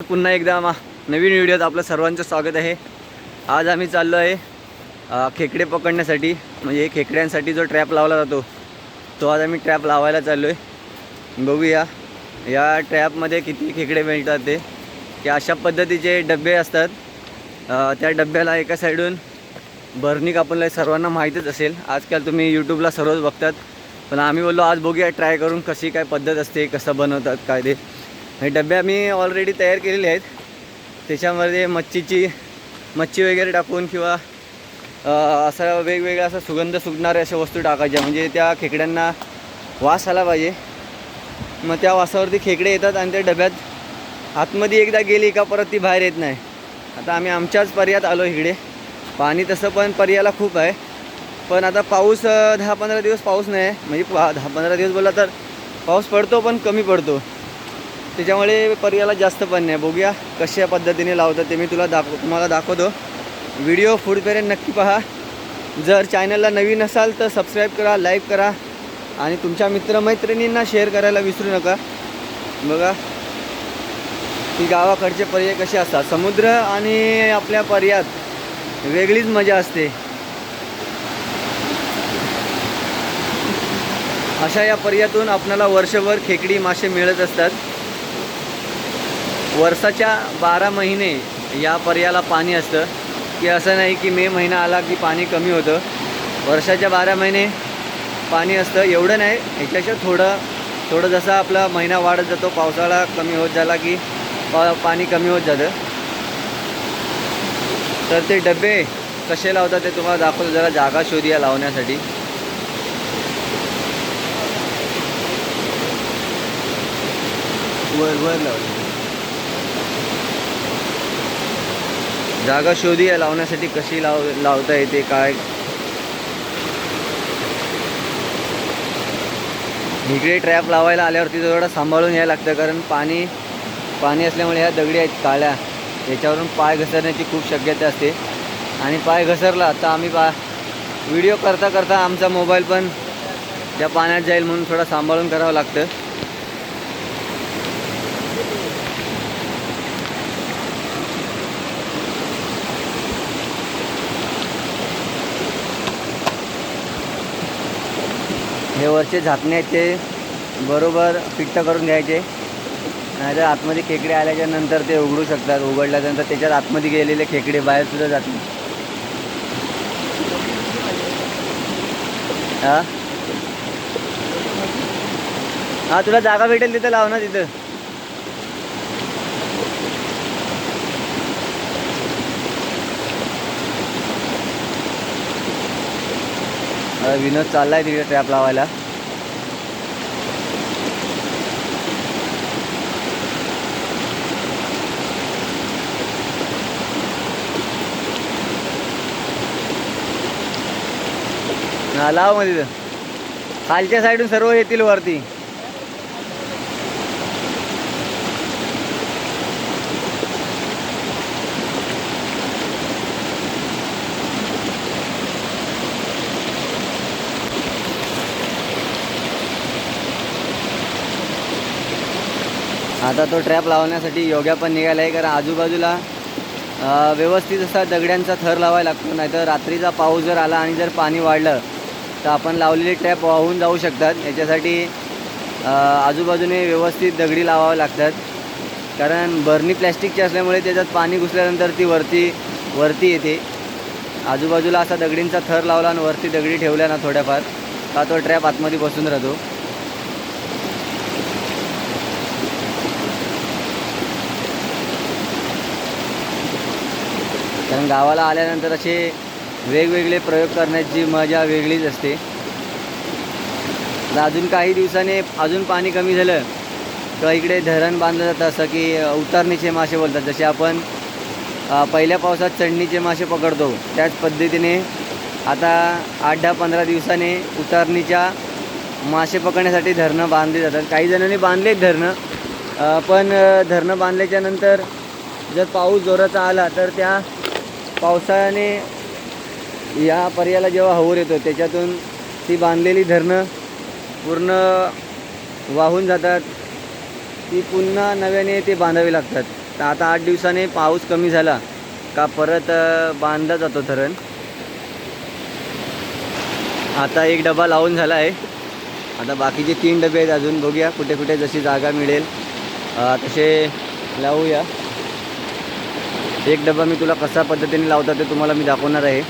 पुन्हा एकदा मा नवीन व्हिडिओत आपलं सर्वांचं स्वागत आहे. आज आम्ही चाललो आहे खेकडे पकडण्यासाठी म्हणजे खेकड्यांसाठी जो ट्रॅप लावला जातो तो आज आम्ही ट्रॅप लावायला चाललो आहे बघूया या ट्रॅपमध्ये किती खेकडे मिळतात ते. की अशा पद्धतीचे डबे असतात. त्या डब्याला एका साईडून बर्निक आपल्याला सर्वांना माहीतच असेल. आजकाल तुम्ही यूट्यूबला सर्वच बघतात. पण आम्ही बोललो आज बघूया ट्राय करून कशी काय पद्धत असते कसं बनवतात काय ते. हे डबे आम्ही ऑलरेडी तयार केलेले आहेत. त्याच्यामध्ये मच्छीची मच्छी वगैरे टाकून किंवा असा असं वेगवेगळ्या असं सुगंध सुटणाऱ्या अशा वस्तू टाकायच्या. म्हणजे त्या खेकड्यांना वास आला पाहिजे. मग त्या वासावरती खेकडे येतात आणि त्या डब्यात आतमध्ये एकदा गेली का परत ती बाहेर येत नाही. आता आम्ही आमच्याच पर्यात आलो इकडे. पाणी तसं पण पर्याला खूप आहे. पण आता पाऊस दहा पंधरा दिवस पाऊस नाही आहे. म्हणजे पा दहा पंधरा दिवस बोलला तर पाऊस पडतो पण कमी पडतो. त्याच्यामुळे पर्याला जास्त पण नाही. बघूया कशा पद्धतीने लावतात ते मी तुला दाखव तुम्हाला दाखवतो. व्हिडिओ पुढपर्यंत नक्की पहा. जर चॅनलला नवीन असाल तर सबस्क्राईब करा लाईक करा आणि तुमच्या मित्रमैत्रिणींना शेअर करायला विसरू नका. बघा. की गावाकडचे पर्याय कसे असतात? समुद्र आणि आपल्या पर्यात वेगळीच मजा असते. अशा या पर्यातून आपणाला वर्षभर खेकडी मासे मिळत असतात. वर्षाच्या बारा महिने या पर्याला पाणी असतं. की असं नाही की मे महिना आला की पाणी कमी होतं. वर्षाच्या बारा महिने पाणी असतं. एवढं नाही. ह्याच्याशी थोडं थोडं जसं आपला महिना वाढत जातो पावसाळा कमी होत झाला की पा पाणी कमी होत जातं. तर ते डबे कसे लावतात ते तुम्हाला दाखवतो. जरा जागा शोधूया लावण्यासाठी. वर वर लावले जागा शोधूया लावण्यासाठी कशी लाव लावता येते काय? इकडे ट्रॅप लावायला आल्यावरती थोडं सांभाळून यायला लागतं कारण पाणी पाणी असल्यामुळे ह्या दगडी आहेत काळ्या. याच्यावरून पाय घसरण्याची खूप शक्यता असते. आणि पाय घसरला तर आम्ही पा व्हिडिओ करता करता आमचा मोबाईल पण त्या पाण्यात जाईल म्हणून थोडा सांभाळून करावं लागतं. हे वरचे झाकणे आहेत ते बरोबर फिट्ट करून घ्यायचे. नाहीतर आतमध्ये खेकडे आल्याच्यानंतर ते उघडू शकतात. उघडल्यानंतर त्याच्यात आतमध्ये गेलेले खेकडे बाहेरसुद्धा जात नाही हां तुला जागा भेटेल तिथं. लाव ना तिथं. विनोद चाललाय तिकडे ट्रॅप लावायला. लाव मग तिथं. खालच्या साईडून सर्व येतील वरती. आता तो ट्रॅप लावण्यासाठी योग्या पण निघाला आहे कारण आजूबाजूला व्यवस्थित असा दगड्यांचा थर लावायला लागतो नाहीतर रात्रीचा पाऊस जर आला आणि जर पाणी वाढलं तर आपण लावलेले ट्रॅप वाहून जाऊ शकतात. याच्यासाठी आजूबाजूने व्यवस्थित दगडी लावावं लागतात. कारण बर्नी प्लॅस्टिकची असल्यामुळे त्याच्यात पाणी घुसल्यानंतर ती वरती वरती येते. आजूबाजूला असा दगडींचा थर लावला आणि वरती दगडी ठेवल्या ना थोड्याफार का तो ट्रॅप आतमध्ये बसून राहतो. कारण गावाला आल्यानंतर असे वेगवेगळे प्रयोग करण्याची मजा वेगळीच असते. अजून काही दिवसाने अजून पाणी कमी झालं तर इकडे धरण बांधलं जातं असं की उतरणीचे उतारणीचे मासे बोलतात. जसे आपण पहिल्या पावसात चढणीचे मासे पकडतो त्याच पद्धतीने आता आठ दहा पंधरा दिवसाने उतारणीच्या मासे पकडण्यासाठी धरणं बांधली जातात. काही जणांनी बांधलेत धरणं पण धरणं बांधल्याच्या नंतर जर पाऊस जोराचा आला तर त्या पावसाने या पर्याला जेव्हा हवर येतो त्याच्यातून ती बांधलेली धरणं पूर्ण वाहून जातात. ती पुन्हा नव्याने ते बांधावी लागतात. तर आता आठ दिवसाने पाऊस कमी झाला का परत बांधला जातो धरण. आता एक डबा लावून झाला आहे. आता बाकीचे तीन डबे आहेत अजून. बघूया कुठे कुठे जशी जागा मिळेल. तसे लावूया. एक डबा मी तुला कशा पद्धतीने लावता ते तुम्हाला मी दाखवणार आहे.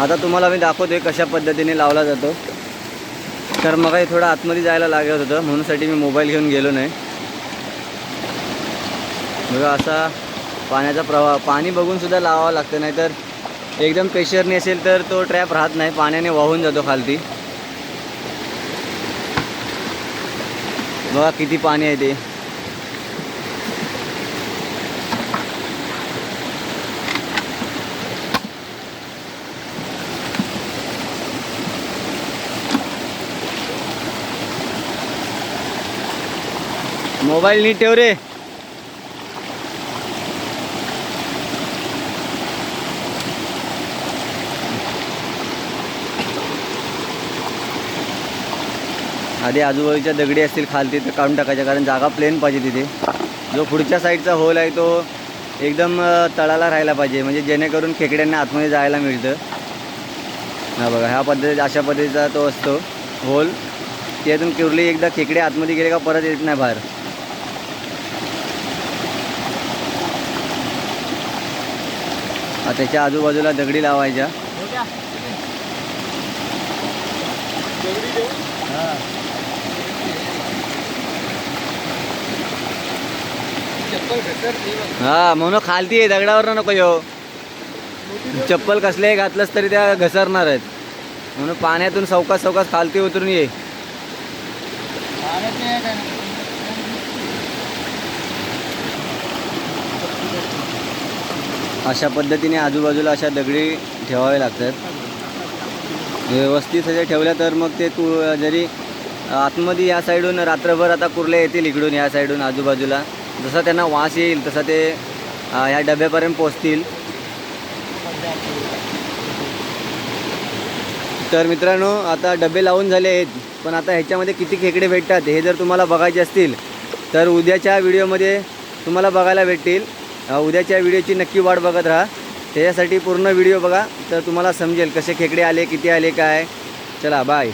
आता तुम्हाला मी दाखवतोय कशा पद्धतीने लावला जातो. तर मग थोडं आतमध्ये जायला लागत होतं म्हणूनसाठी मी मोबाईल घेऊन गेलो नाही. बघा असा पाण्याचा प्रवाह पाणी बघूनसुद्धा लावावं लागतं नाही तर एकदम प्रेशरने असेल तर तो ट्रॅप राहत नाही पाण्याने वाहून जातो खालती. बघा किती पाणी आहे ते. मोबाईल नीट ठेव रे. आधी आजूबाजूच्या दगडी असतील खालती तर काढून टाकायच्या कारण जागा प्लेन पाहिजे तिथे. जो पुढच्या साईडचा होल आहे तो एकदम तळाला राहायला पाहिजे. म्हणजे जेणेकरून खेकड्यांना आतमध्ये जायला मिळतं. हा बघा ह्या पद्धती अशा पद्धतीचा तो असतो होल त्यातून किरली एकदा खेकडे आतमध्ये गेले का परत येत नाही बाहेर. त्याच्या आजूबाजूला दगडी लावायच्या. हा. म्हणून खालती आहे दगडावर नको येऊ. चप्पल कसले घातलंस तरी त्या घसरणार आहेत. म्हणून पाण्यातून चौकास चौकास खालती उतरून ये. अशा पद्धतीने आजूबाजूला अशा दगडी ठेवावे लागतात. व्यवस्थित असे ठेवल्या तर मग ते तू जरी आतमध्ये या साईडून रात्रभर आता कुर्ले येतील इकडून या साईडून आजूबाजूला. जसा त्यांना वास येईल तसा ते ह्या डब्यापर्यंत पोचतील तर मित्रांनो आता डबे लावून झाले आहेत पण आता ह्याच्यामध्ये किती खेकडे भेटतात हे जर तुम्हाला बघायचे असतील तर उद्याच्या व्हिडिओमध्ये तुम्हाला बघायला भेटतील. उद्याच्या व्हिडिओची नक्की वाट बघत राहा. त्याच्यासाठी पूर्ण व्हिडिओ बघा तर तुम्हाला समजेल कसे खेकडे आले किती आले काय. चला बाय